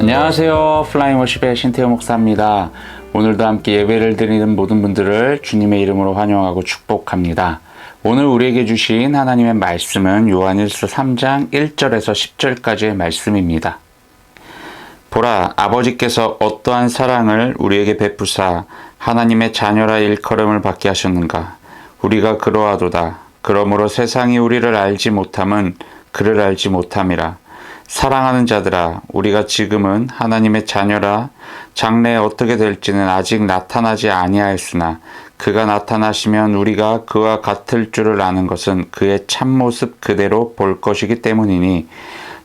안녕하세요. 플라잉 워십의 신태호 목사입니다. 오늘도 함께 예배를 드리는 모든 분들을 주님의 이름으로 환영하고 축복합니다. 오늘 우리에게 주신 하나님의 말씀은 요한일서 3장 1절에서 10절까지의 말씀입니다. 보라, 아버지께서 어떠한 사랑을 우리에게 베푸사 하나님의 자녀라 일컬음을 받게 하셨는가? 우리가 그러하도다. 그러므로 세상이 우리를 알지 못함은 그를 알지 못함이라. 사랑하는 자들아, 우리가 지금은 하나님의 자녀라 장래에 어떻게 될지는 아직 나타나지 아니하였으나 그가 나타나시면 우리가 그와 같을 줄을 아는 것은 그의 참모습 그대로 볼 것이기 때문이니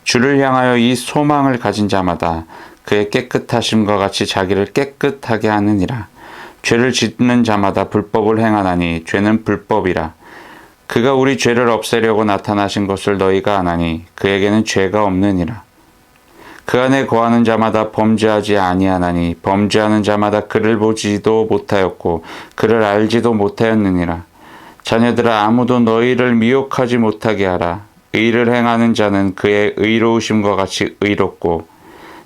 주를 향하여 이 소망을 가진 자마다 그의 깨끗하심과 같이 자기를 깨끗하게 하느니라. 죄를 짓는 자마다 불법을 행하나니 죄는 불법이라. 그가 우리 죄를 없애려고 나타나신 것을 너희가 아나니 그에게는 죄가 없느니라. 그 안에 거하는 자마다 범죄하지 아니하나니 범죄하는 자마다 그를 보지도 못하였고 그를 알지도 못하였느니라. 자녀들아 아무도 너희를 미혹하지 못하게 하라. 의를 행하는 자는 그의 의로우심과 같이 의롭고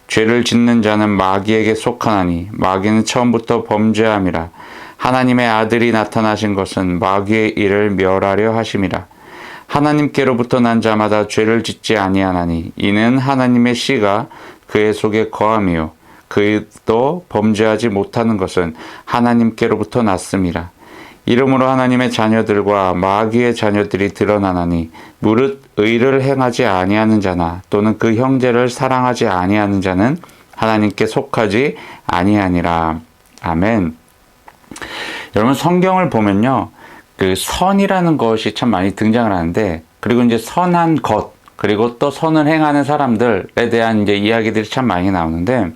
죄를 짓는 자는 마귀에게 속하나니 마귀는 처음부터 범죄함이라. 하나님의 아들이 나타나신 것은 마귀의 일을 멸하려 하심이라. 하나님께로부터 난 자마다 죄를 짓지 아니하나니 이는 하나님의 씨가 그의 속에 거함이요 그도 범죄하지 못하는 것은 하나님께로부터 났음이라. 이름으로 하나님의 자녀들과 마귀의 자녀들이 드러나나니 무릇 의를 행하지 아니하는 자나 또는 그 형제를 사랑하지 아니하는 자는 하나님께 속하지 아니하니라. 아멘. 여러분 성경을 보면요. 그 선이라는 것이 참 많이 등장을 하는데 그리고 이제 선한 것 그리고 또 선을 행하는 사람들에 대한 이제 이야기들이 참 많이 나오는데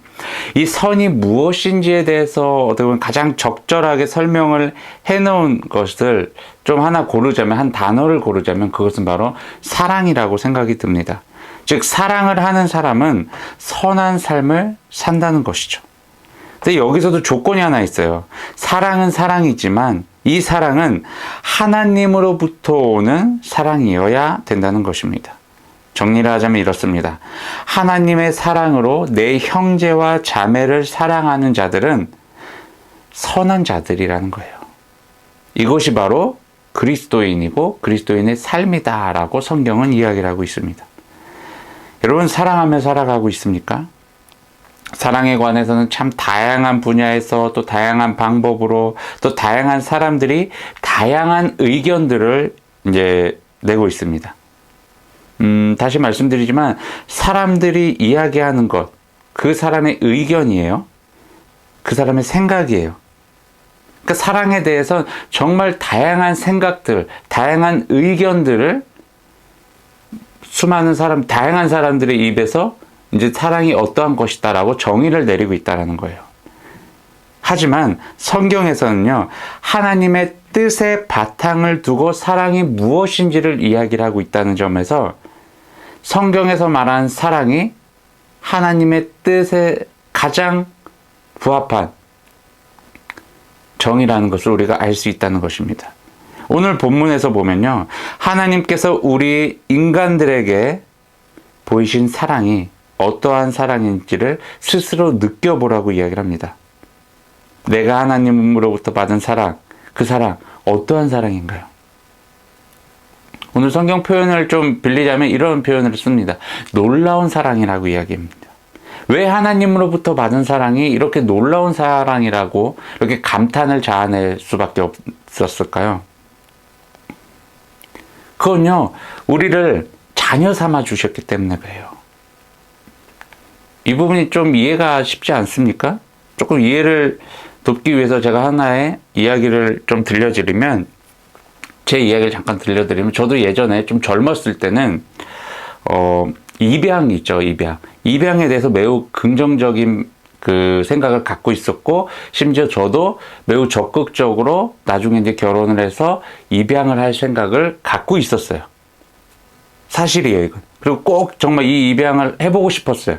이 선이 무엇인지에 대해서 어떻게 보면 가장 적절하게 설명을 해 놓은 것을 좀 하나 고르자면 한 단어를 고르자면 그것은 바로 사랑이라고 생각이 듭니다. 즉 사랑을 하는 사람은 선한 삶을 산다는 것이죠. 근데 여기서도 조건이 하나 있어요. 사랑은 사랑이지만 이 사랑은 하나님으로부터 오는 사랑이어야 된다는 것입니다. 정리를 하자면 이렇습니다. 하나님의 사랑으로 내 형제와 자매를 사랑하는 자들은 선한 자들이라는 거예요. 이것이 바로 그리스도인이고 그리스도인의 삶이다라고 성경은 이야기를 하고 있습니다. 여러분 사랑하며 살아가고 있습니까? 사랑에 관해서는 참 다양한 분야에서 또 다양한 방법으로 또 다양한 사람들이 다양한 의견들을 이제 내고 있습니다. 음, 다시 말씀드리지만 사람들이 이야기하는 것, 그 사람의 의견이에요. 그 사람의 생각이에요. 그러니까 사랑에 대해서 정말 다양한 생각들, 다양한 의견들을 수많은 사람, 다양한 사람들의 입에서 이제 사랑이 어떠한 것이다라고 정의를 내리고 있다라는 거예요. 하지만 성경에서는요, 하나님의 뜻의 바탕을 두고 사랑이 무엇인지를 이야기를 하고 있다는 점에서 성경에서 말한 사랑이 하나님의 뜻에 가장 부합한 정이라는 것을 우리가 알 수 있다는 것입니다. 오늘 본문에서 보면요. 하나님께서 우리 인간들에게 보이신 사랑이 어떠한 사랑인지를 스스로 느껴보라고 이야기를 합니다. 내가 하나님으로부터 받은 사랑, 그 사랑, 어떠한 사랑인가요? 오늘 성경 표현을 좀 빌리자면 이런 표현을 씁니다. 놀라운 사랑이라고 이야기합니다. 왜 하나님으로부터 받은 사랑이 이렇게 놀라운 사랑이라고 이렇게 감탄을 자아낼 수밖에 없었을까요? 그건요, 우리를 자녀 삼아 주셨기 때문에 그래요. 이 부분이 좀 이해가 쉽지 않습니까? 조금 이해를 돕기 위해서 제가 하나의 이야기를 좀 들려드리면, 제 이야기를 잠깐 들려드리면, 저도 예전에 좀 젊었을 때는, 어, 입양 있죠, 입양. 입양에 대해서 매우 긍정적인 그 생각을 갖고 있었고, 심지어 저도 매우 적극적으로 나중에 이제 결혼을 해서 입양을 할 생각을 갖고 있었어요. 사실이에요, 이건. 그리고 꼭 정말 이 입양을 해보고 싶었어요.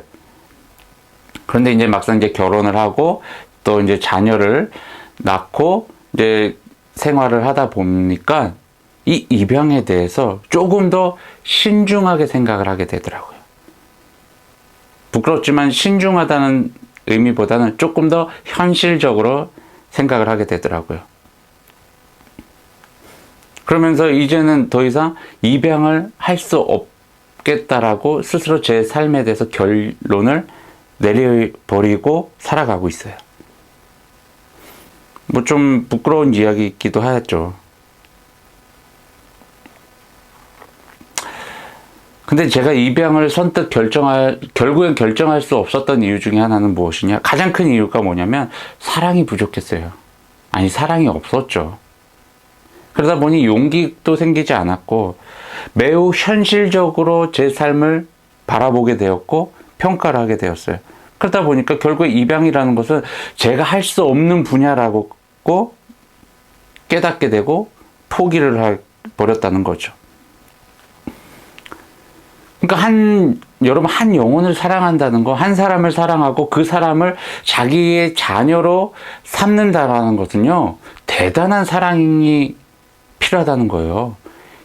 그런데 이제 막상 이제 결혼을 하고 또 이제 자녀를 낳고 이제 생활을 하다 보니까 이 입양에 대해서 조금 더 신중하게 생각을 하게 되더라고요. 부끄럽지만 신중하다는 의미보다는 조금 더 현실적으로 생각을 하게 되더라고요. 그러면서 이제는 더 이상 입양을 할 수 없겠다라고 스스로 제 삶에 대해서 결론을 내려버리고 살아가고 있어요. 뭐 좀 부끄러운 이야기이기도 하죠. 근데 제가 입양을 선뜻 결정할, 결국엔 결정할 수 없었던 이유 중에 하나는 무엇이냐? 가장 큰 이유가 뭐냐면 사랑이 부족했어요. 아니, 사랑이 없었죠. 그러다 보니 용기도 생기지 않았고 매우 현실적으로 제 삶을 바라보게 되었고 평가를 하게 되었어요. 그러다 보니까 결국 입양이라는 것은 제가 할 수 없는 분야라고 깨닫게 되고 포기를 해 버렸다는 거죠. 그러니까 한 여러분 한 영혼을 사랑한다는 거, 한 사람을 사랑하고 그 사람을 자기의 자녀로 삼는다라는 것은요 대단한 사랑이 필요하다는 거예요.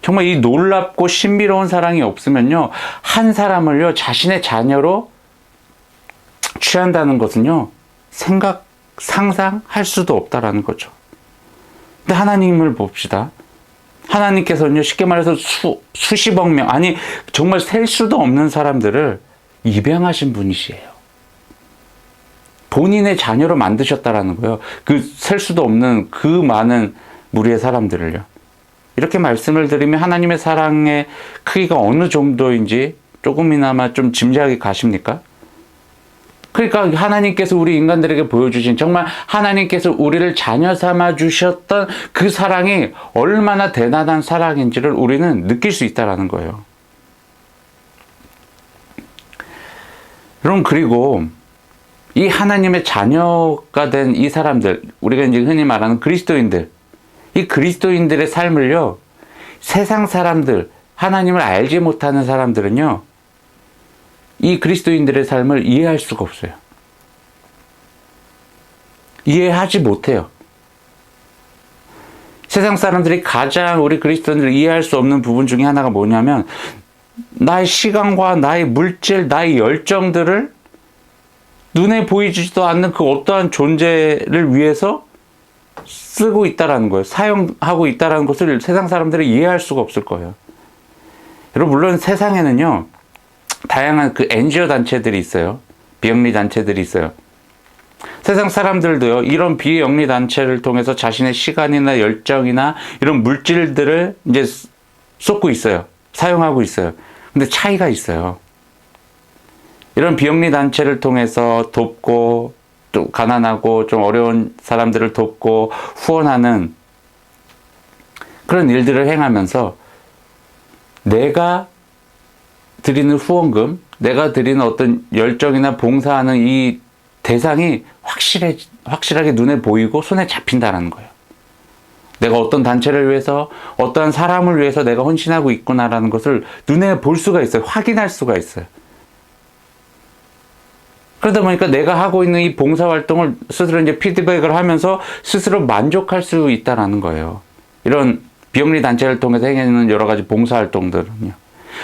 정말 이 놀랍고 신비로운 사랑이 없으면요 한 사람을요 자신의 자녀로 취한다는 것은요 생각 상상할 수도 없다라는 거죠. 근데 하나님을 봅시다. 하나님께서는요, 쉽게 말해서 수, 수십억 명, 아니, 정말 셀 수도 없는 사람들을 입양하신 분이시에요. 본인의 자녀로 만드셨다라는 거예요. 그 셀 수도 없는 그 많은 무리의 사람들을요. 이렇게 말씀을 드리면 하나님의 사랑의 크기가 어느 정도인지 조금이나마 좀 짐작이 가십니까? 그러니까 하나님께서 우리 인간들에게 보여주신 정말 하나님께서 우리를 자녀 삼아 주셨던 그 사랑이 얼마나 대단한 사랑인지를 우리는 느낄 수 있다라는 거예요. 여러분 그리고 이 하나님의 자녀가 된 이 사람들 우리가 이제 흔히 말하는 그리스도인들 이 그리스도인들의 삶을요 세상 사람들 하나님을 알지 못하는 사람들은요 이 그리스도인들의 삶을 이해할 수가 없어요. 이해하지 못해요. 세상 사람들이 가장 우리 그리스도인들을 이해할 수 없는 부분 중에 하나가 뭐냐면 나의 시간과 나의 물질, 나의 열정들을 눈에 보이지도 않는 그 어떠한 존재를 위해서 쓰고 있다라는 거예요. 사용하고 있다라는 것을 세상 사람들이 이해할 수가 없을 거예요. 여러분 물론 세상에는요. 다양한 그 NGO 단체들이 있어요. 비영리 단체들이 있어요. 세상 사람들도요, 이런 비영리 단체를 통해서 자신의 시간이나 열정이나 이런 물질들을 이제 쏟고 있어요. 사용하고 있어요. 근데 차이가 있어요. 이런 비영리 단체를 통해서 돕고, 또 가난하고 좀 어려운 사람들을 돕고 후원하는 그런 일들을 행하면서 내가 드리는 후원금, 내가 드리는 어떤 열정이나 봉사하는 이 대상이 확실해, 확실하게 눈에 보이고 손에 잡힌다는 거예요. 내가 어떤 단체를 위해서, 어떠한 사람을 위해서 내가 헌신하고 있구나라는 것을 눈에 볼 수가 있어요. 확인할 수가 있어요. 그러다 보니까 내가 하고 있는 이 봉사 활동을 스스로 이제 피드백을 하면서 스스로 만족할 수 있다라는 거예요. 이런 비영리 단체를 통해서 행하는 여러 가지 봉사 활동들은요.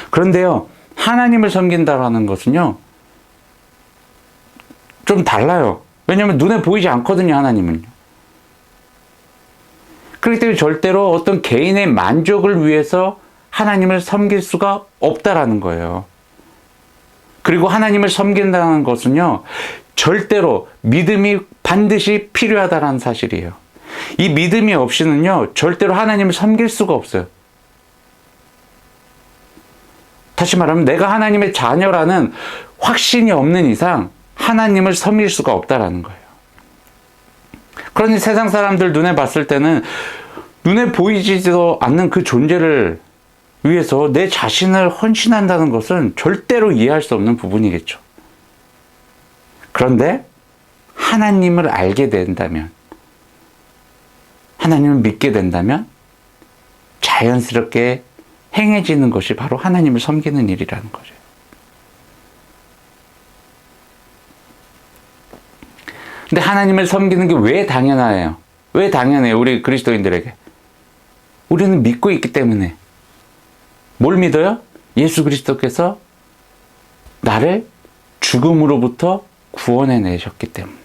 그런데요, 하나님을 섬긴다라는 것은요, 좀 달라요. 왜냐하면 눈에 보이지 않거든요, 하나님은요. 그렇기 때문에 절대로 어떤 개인의 만족을 위해서 하나님을 섬길 수가 없다라는 거예요. 그리고 하나님을 섬긴다는 것은요, 절대로 믿음이 반드시 필요하다는 사실이에요. 이 믿음이 없이는요, 절대로 하나님을 섬길 수가 없어요. 다시 말하면 내가 하나님의 자녀라는 확신이 없는 이상 하나님을 섬길 수가 없다라는 거예요. 그러니 세상 사람들 눈에 봤을 때는 눈에 보이지도 않는 그 존재를 위해서 내 자신을 헌신한다는 것은 절대로 이해할 수 없는 부분이겠죠. 그런데 하나님을 알게 된다면, 하나님을 믿게 된다면 자연스럽게 행해지는 것이 바로 하나님을 섬기는 일이라는 거죠. 근데 하나님을 섬기는 게 왜 당연해요? 왜 당연해요? 우리 그리스도인들에게. 우리는 믿고 있기 때문에. 뭘 믿어요? 예수 그리스도께서 나를 죽음으로부터 구원해 내셨기 때문에.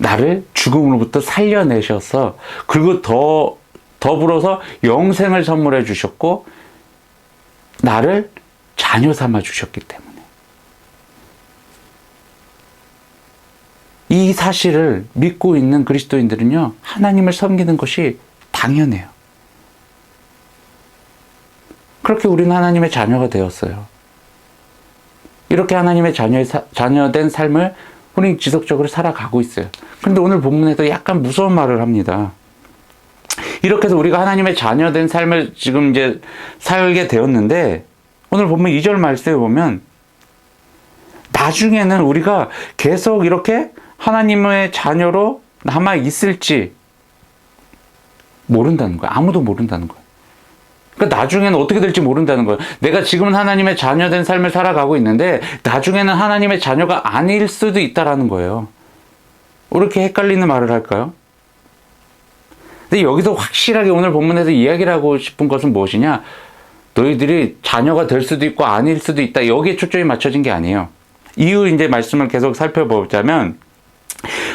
나를 죽음으로부터 살려내셔서 그리고 더 더불어서 영생을 선물해 주셨고 나를 자녀 삼아 주셨기 때문에 이 사실을 믿고 있는 그리스도인들은요 하나님을 섬기는 것이 당연해요. 그렇게 우리는 하나님의 자녀가 되었어요. 이렇게 하나님의 자녀 자녀된 삶을 우리 지속적으로 살아가고 있어요. 그런데 오늘 본문에도 약간 무서운 말을 합니다. 이렇게 해서 우리가 하나님의 자녀된 삶을 지금 이제 살게 되었는데 오늘 보면 2절 말씀에 보면 나중에는 우리가 계속 이렇게 하나님의 자녀로 남아 있을지 모른다는 거야. 아무도 모른다는 거야. 그러니까 나중에는 어떻게 될지 모른다는 거예요. 내가 지금은 하나님의 자녀된 삶을 살아가고 있는데 나중에는 하나님의 자녀가 아닐 수도 있다라는 거예요. 왜 이렇게 헷갈리는 말을 할까요? 근데 여기서 확실하게 오늘 본문에서 이야기를 하고 싶은 것은 무엇이냐? 너희들이 자녀가 될 수도 있고 아닐 수도 있다. 여기에 초점이 맞춰진 게 아니에요. 이후 이제 말씀을 계속 살펴보자면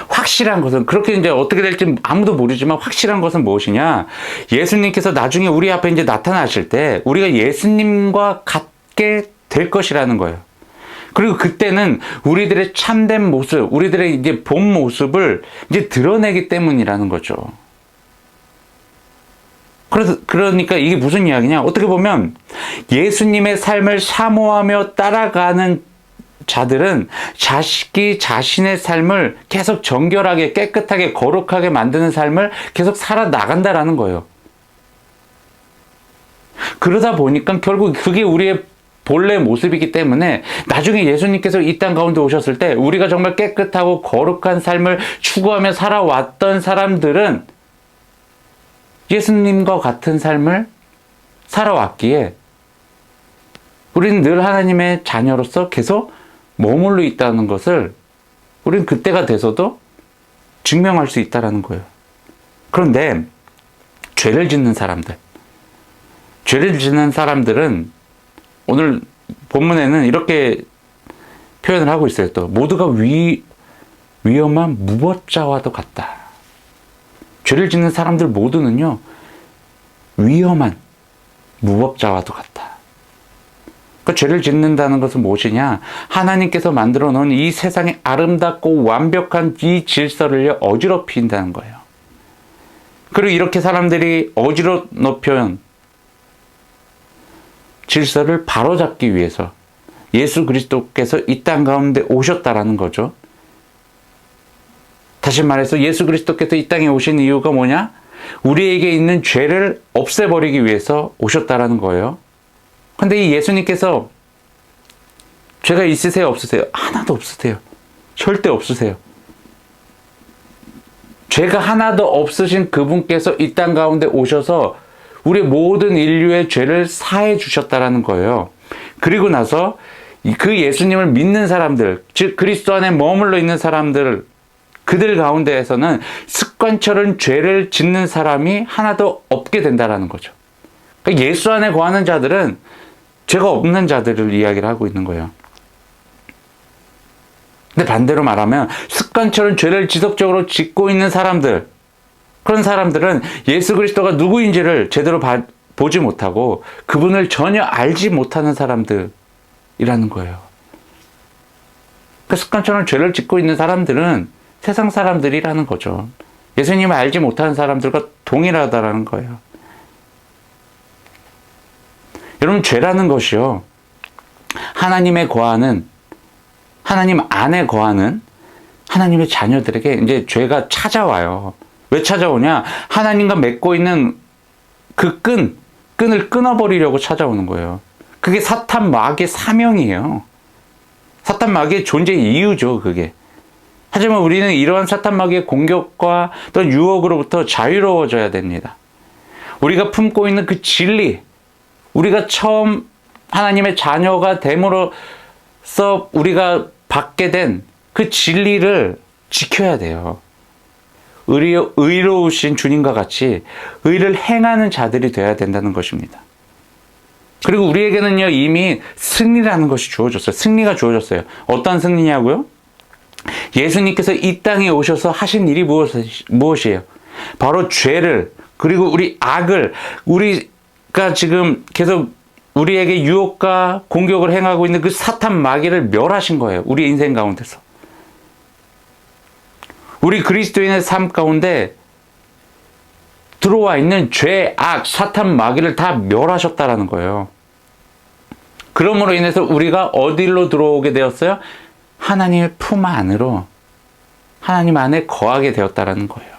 확실한 것은 그렇게 이제 어떻게 될지 아무도 모르지만 확실한 것은 무엇이냐? 예수님께서 나중에 우리 앞에 이제 나타나실 때 우리가 예수님과 같게 될 것이라는 거예요. 그리고 그때는 우리들의 참된 모습, 우리들의 이제 본 모습을 이제 드러내기 때문이라는 거죠. 그래서 그러니까 이게 무슨 이야기냐? 어떻게 보면 예수님의 삶을 사모하며 따라가는 자들은 자식이 자신의 삶을 계속 정결하게 깨끗하게 거룩하게 만드는 삶을 계속 살아 나간다라는 거예요. 그러다 보니까 결국 그게 우리의 본래 모습이기 때문에 나중에 예수님께서 이 땅 가운데 오셨을 때 우리가 정말 깨끗하고 거룩한 삶을 추구하며 살아왔던 사람들은 예수님과 같은 삶을 살아왔기에 우리는 늘 하나님의 자녀로서 계속 머물러 있다는 것을 우리는 그때가 돼서도 증명할 수 있다라는 거예요. 그런데 죄를 짓는 사람들, 죄를 짓는 사람들은 오늘 본문에는 이렇게 표현을 하고 있어요. 또 모두가 위 위험한 무법자와도 같다. 죄를 짓는 사람들 모두는요 위험한 무법자와도 같다. 그 죄를 짓는다는 것은 무엇이냐? 하나님께서 만들어 놓은 이 세상의 아름답고 완벽한 이 질서를 어지럽힌다는 거예요. 그리고 이렇게 사람들이 어지럽힌 질서를 바로잡기 위해서 예수 그리스도께서 이 땅 가운데 오셨다라는 거죠. 다시 말해서 예수 그리스도께서 이 땅에 오신 이유가 뭐냐? 우리에게 있는 죄를 없애버리기 위해서 오셨다라는 거예요. 근데 이 예수님께서 죄가 있으세요? 없으세요? 하나도 없으세요. 절대 없으세요. 죄가 하나도 없으신 그분께서 이 땅 가운데 오셔서 우리 모든 인류의 죄를 사해 주셨다라는 거예요. 그리고 나서 그 예수님을 믿는 사람들, 즉 그리스도 안에 머물러 있는 사람들, 그들 가운데에서는 습관처럼 죄를 짓는 사람이 하나도 없게 된다라는 거죠. 그러니까 예수 안에 거하는 자들은 죄가 없는 자들을 이야기를 하고 있는 거예요. 근데 반대로 말하면 습관처럼 죄를 지속적으로 짓고 있는 사람들, 그런 사람들은 예수 그리스도가 누구인지를 제대로 봐, 보지 못하고 그분을 전혀 알지 못하는 사람들이라는 거예요. 그 습관처럼 죄를 짓고 있는 사람들은 세상 사람들이라는 거죠. 예수님을 알지 못하는 사람들과 동일하다라는 거예요. 여러분, 죄라는 것이요. 하나님의 거하는, 하나님 안에 거하는 하나님의 자녀들에게 이제 죄가 찾아와요. 왜 찾아오냐? 하나님과 맺고 있는 그 끈, 끈을 끊어버리려고 찾아오는 거예요. 그게 사탄 마귀의 사명이에요. 사탄 마귀의 존재 이유죠, 그게. 하지만 우리는 이러한 사탄 마귀의 공격과 또 유혹으로부터 자유로워져야 됩니다. 우리가 품고 있는 그 진리, 우리가 처음 하나님의 자녀가 됨으로써 우리가 받게 된 그 진리를 지켜야 돼요. 의로, 의로우신 주님과 같이 의를 행하는 자들이 되어야 된다는 것입니다. 그리고 우리에게는요, 이미 승리라는 것이 주어졌어요. 승리가 주어졌어요. 어떤 승리냐고요? 예수님께서 이 땅에 오셔서 하신 일이 무엇이- 무엇이에요? 바로 죄를, 그리고 우리 악을, 우리 가 지금 계속 우리에게 유혹과 공격을 행하고 있는 그 사탄 마귀를 멸하신 거예요. 우리 인생 가운데서. 우리 그리스도인의 삶 가운데 들어와 있는 죄, 악, 사탄 마귀를 다 멸하셨다라는 거예요. 그러므로 인해서 우리가 어디로 들어오게 되었어요? 하나님의 품 안으로 하나님 안에 거하게 되었다라는 거예요.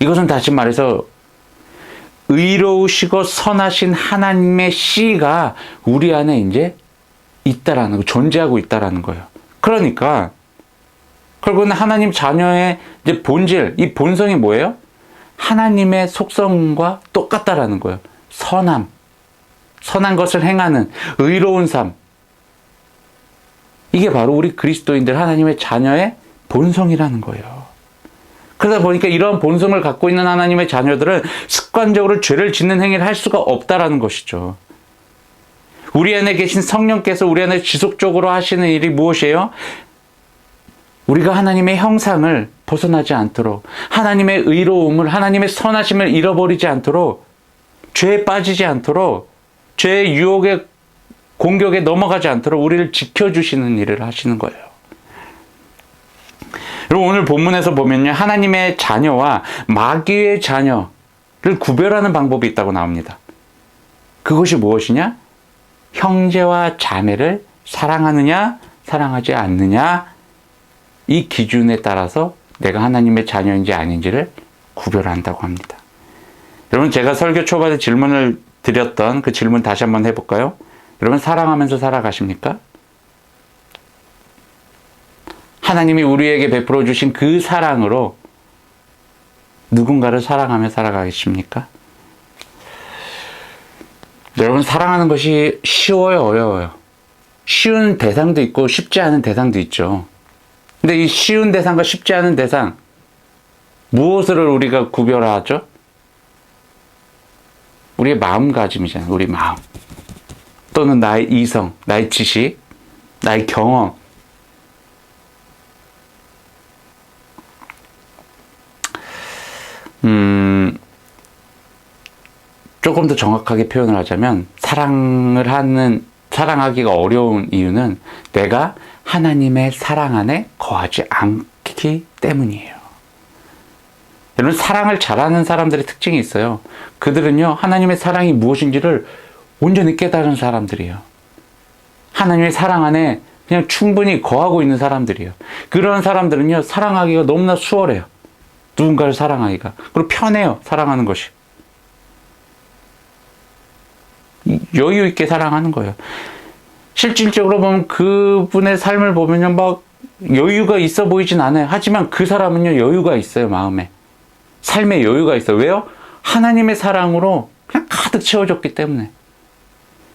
이것은 다시 말해서 의로우시고 선하신 하나님의 씨가 우리 안에 이제 있다라는 거, 존재하고 있다라는 거예요. 그러니까 결국은 하나님 자녀의 이제 본질, 이 본성이 뭐예요? 하나님의 속성과 똑같다라는 거예요. 선함, 선한 것을 행하는 의로운 삶. 이게 바로 우리 그리스도인들 하나님의 자녀의 본성이라는 거예요. 그러다 보니까 이런 본성을 갖고 있는 하나님의 자녀들은 습관적으로 죄를 짓는 행위를 할 수가 없다라는 것이죠. 우리 안에 계신 성령께서 우리 안에 지속적으로 하시는 일이 무엇이에요? 우리가 하나님의 형상을 벗어나지 않도록 하나님의 의로움을 하나님의 선하심을 잃어버리지 않도록 죄에 빠지지 않도록 죄의 유혹의 공격에 넘어가지 않도록 우리를 지켜주시는 일을 하시는 거예요. 여러분 오늘 본문에서 보면요 하나님의 자녀와 마귀의 자녀를 구별하는 방법이 있다고 나옵니다. 그것이 무엇이냐? 형제와 자매를 사랑하느냐 사랑하지 않느냐 이 기준에 따라서 내가 하나님의 자녀인지 아닌지를 구별한다고 합니다. 여러분 제가 설교 초반에 질문을 드렸던 그 질문 다시 한번 해볼까요? 여러분 사랑하면서 살아가십니까? 하나님이 우리에게 베풀어 주신 그 사랑으로 누군가를 사랑하며 살아가십니까? 여러분 사랑하는 것이 쉬워요, 어려워요? 쉬운 대상도 있고 쉽지 않은 대상도 있죠. 근데 이 쉬운 대상과 쉽지 않은 대상 무엇을 우리가 구별하죠? 우리의 마음가짐이잖아요. 우리 마음. 또는 나의 이성, 나의 지식, 나의 경험. 조금 더 정확하게 표현을 하자면, 사랑을 하는, 사랑하기가 어려운 이유는 내가 하나님의 사랑 안에 거하지 않기 때문이에요. 여러분, 사랑을 잘하는 사람들의 특징이 있어요. 그들은요, 하나님의 사랑이 무엇인지를 온전히 깨달은 사람들이에요. 하나님의 사랑 안에 그냥 충분히 거하고 있는 사람들이에요. 그런 사람들은요, 사랑하기가 너무나 수월해요. 누군가를 사랑하기가. 그리고 편해요, 사랑하는 것이. 여유 있게 사랑하는 거예요. 실질적으로 보면 그분의 삶을 보면요, 막 여유가 있어 보이진 않아요. 하지만 그 사람은요, 여유가 있어요, 마음에. 삶에 여유가 있어요. 왜요? 하나님의 사랑으로 그냥 가득 채워졌기 때문에.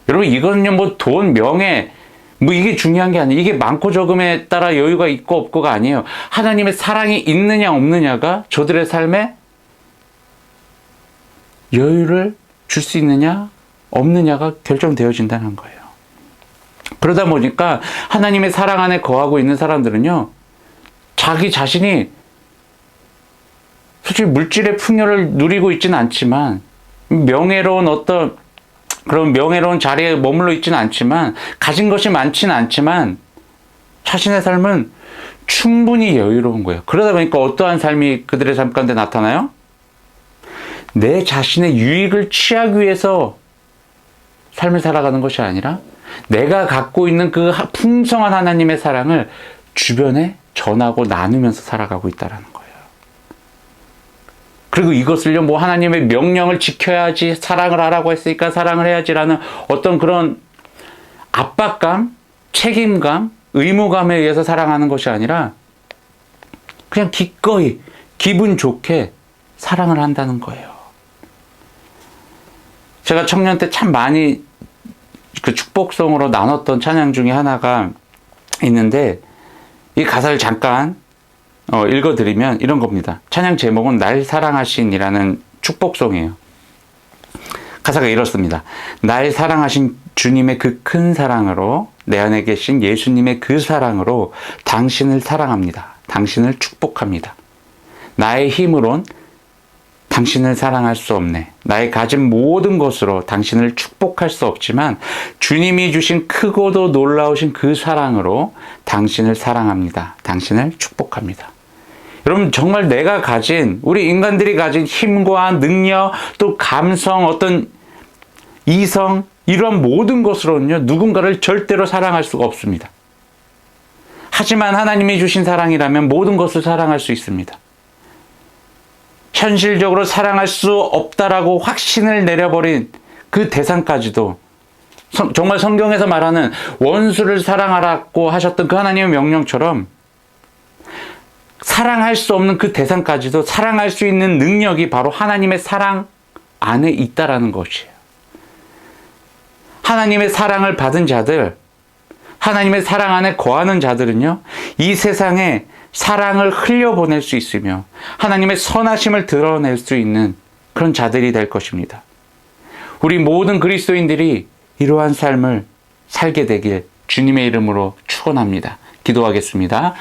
여러분, 이거는요, 뭐 돈, 명예, 뭐 이게 중요한 게 아니에요. 이게 많고 적음에 따라 여유가 있고 없고가 아니에요. 하나님의 사랑이 있느냐 없느냐가 저들의 삶에 여유를 줄 수 있느냐 없느냐가 결정되어진다는 거예요. 그러다 보니까 하나님의 사랑 안에 거하고 있는 사람들은요, 자기 자신이 솔직히 물질의 풍요를 누리고 있지는 않지만, 명예로운 어떤 그런 명예로운 자리에 머물러 있지는 않지만, 가진 것이 많지는 않지만, 자신의 삶은 충분히 여유로운 거예요. 그러다 보니까 어떠한 삶이 그들의 삶 가운데 나타나요? 내 자신의 유익을 취하기 위해서 삶을 살아가는 것이 아니라 내가 갖고 있는 그 하- 풍성한 하나님의 사랑을 주변에 전하고 나누면서 살아가고 있다라는 거예요. 그리고 이것을요, 뭐 하나님의 명령을 지켜야지, 사랑을 하라고 했으니까 사랑을 해야지라는 어떤 그런 압박감, 책임감, 의무감에 의해서 사랑하는 것이 아니라 그냥 기꺼이, 기분 좋게 사랑을 한다는 거예요. 제가 청년 때 참 많이 그 축복송으로 나눴던 찬양 중에 하나가 있는데 이 가사를 잠깐 어, 읽어드리면 이런 겁니다. 찬양 제목은 날 사랑하신이라는 축복송이에요. 가사가 이렇습니다. 날 사랑하신 주님의 그 큰 사랑으로 내 안에 계신 예수님의 그 사랑으로 당신을 사랑합니다. 당신을 축복합니다. 나의 힘으론 당신을 사랑할 수 없네. 나의 가진 모든 것으로 당신을 축복할 수 없지만 주님이 주신 크고도 놀라우신 그 사랑으로 당신을 사랑합니다. 당신을 축복합니다. 여러분 정말 내가 가진 우리 인간들이 가진 힘과 능력 또 감성 어떤 이성 이런 모든 것으로는요 누군가를 절대로 사랑할 수가 없습니다. 하지만 하나님이 주신 사랑이라면 모든 것을 사랑할 수 있습니다. 현실적으로 사랑할 수 없다라고 확신을 내려버린 그 대상까지도 성- 정말 성경에서 말하는 원수를 사랑하라고 하셨던 그 하나님의 명령처럼 사랑할 수 없는 그 대상까지도 사랑할 수 있는 능력이 바로 하나님의 사랑 안에 있다라는 것이에요. 하나님의 사랑을 받은 자들, 하나님의 사랑 안에 거하는 자들은요, 이 세상에 사랑을 흘려보낼 수 있으며, 하나님의 선하심을 드러낼 수 있는 그런 자들이 될 것입니다. 우리 모든 그리스도인들이 이러한 삶을 살게 되길 주님의 이름으로 축원합니다. 기도하겠습니다.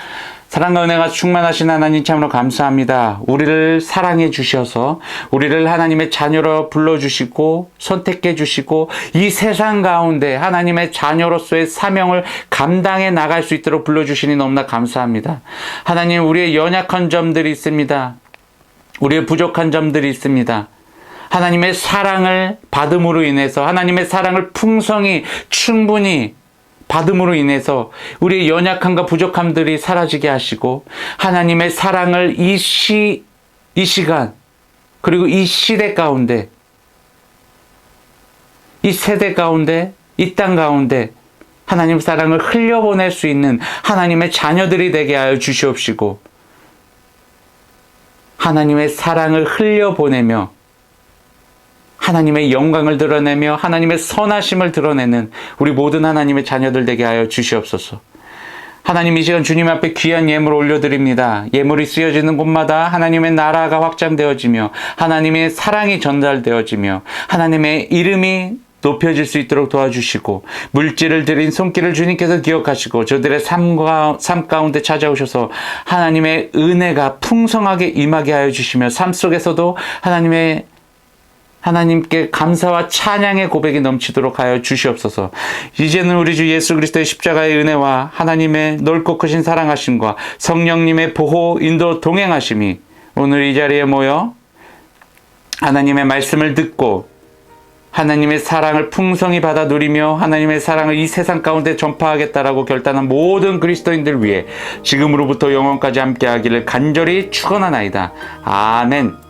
사랑과 은혜가 충만하신 하나님 참으로 감사합니다. 우리를 사랑해 주셔서 우리를 하나님의 자녀로 불러 주시고 선택해 주시고 이 세상 가운데 하나님의 자녀로서의 사명을 감당해 나갈 수 있도록 불러 주시니 너무나 감사합니다. 하나님 우리의 연약한 점들이 있습니다. 우리의 부족한 점들이 있습니다. 하나님의 사랑을 받음으로 인해서 하나님의 사랑을 풍성히 충분히 받음으로 인해서 우리의 연약함과 부족함들이 사라지게 하시고 하나님의 사랑을 이 시, 이 시간 그리고 이 시대 가운데 이 세대 가운데 이 땅 가운데 하나님 사랑을 흘려보낼 수 있는 하나님의 자녀들이 되게 하여 주시옵시고 하나님의 사랑을 흘려보내며 하나님의 영광을 드러내며 하나님의 선하심을 드러내는 우리 모든 하나님의 자녀들 되게 하여 주시옵소서. 하나님 이 시간 주님 앞에 귀한 예물 올려드립니다. 예물이 쓰여지는 곳마다 하나님의 나라가 확장되어지며 하나님의 사랑이 전달되어지며 하나님의 이름이 높여질 수 있도록 도와주시고 물질을 드린 손길을 주님께서 기억하시고 저들의 삶과 삶 가운데 찾아오셔서 하나님의 은혜가 풍성하게 임하게 하여 주시며 삶 속에서도 하나님의 하나님께 감사와 찬양의 고백이 넘치도록 하여 주시옵소서. 이제는 우리 주 예수 그리스도의 십자가의 은혜와 하나님의 넓고 크신 사랑하심과 성령님의 보호, 인도, 동행하심이 오늘 이 자리에 모여 하나님의 말씀을 듣고 하나님의 사랑을 풍성히 받아 누리며 하나님의 사랑을 이 세상 가운데 전파하겠다라고 결단한 모든 그리스도인들 위해 지금으로부터 영원까지 함께 하기를 간절히 축원하나이다. 아멘.